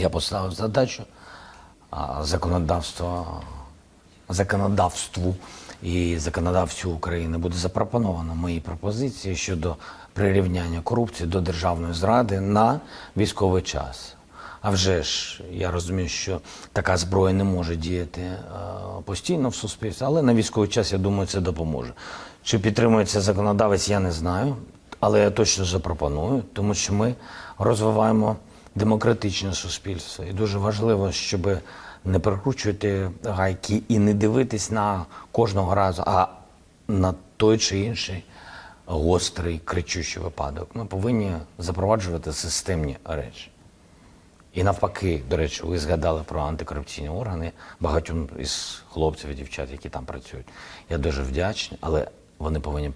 Я поставив задачу а, законодавство, законодавству і законодавцю України буде запропоновано мої пропозиції щодо прирівняння корупції до державної зради на військовий час. А вже ж я розумію, що така зброя не може діяти е, постійно в суспільстві, але на військовий час я думаю, це допоможе. Чи підтримується законодавець, я не знаю, але я точно запропоную, тому що ми розвиваємо демократичне суспільство. І дуже важливо, щоб не перекручувати гайки і не дивитись на кожного разу, а на той чи інший гострий кричущий випадок. Ми повинні запроваджувати системні речі. І навпаки, до речі, ви згадали про антикорупційні органи багатьом із хлопців і дівчат, які там працюють. Я дуже вдячний, але вони повинні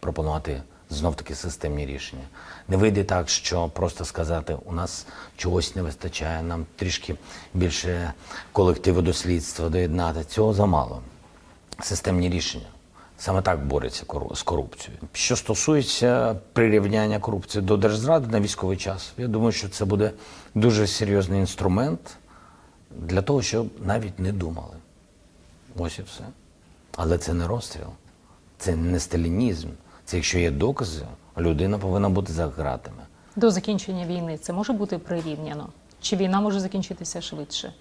пропонувати знов таки системні рішення. Не вийде так, що просто сказати, у нас чогось не вистачає, нам трішки більше колективу до слідства доєднати. Цього замало. Системні рішення. Саме так бореться з корупцією. Що стосується прирівняння корупції до держзради на військовий час, я думаю, що це буде дуже серйозний інструмент для того, щоб навіть не думали. Ось і все. Але це не розстріл, це не сталінізм. Це якщо є докази, людина повинна бути за ґратами. До закінчення війни це може бути прирівняно? Чи війна може закінчитися швидше?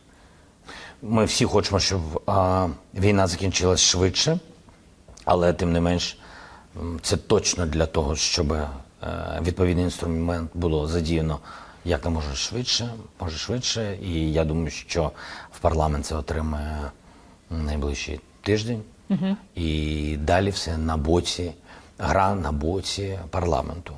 Ми всі хочемо, щоб а, війна закінчилась швидше, але тим не менш, це точно для того, щоб е, відповідний інструмент було задіяно як не може швидше, може швидше. І я думаю, що в парламент це отримає найближчий тиждень. І далі все на боці, гра на боці парламенту.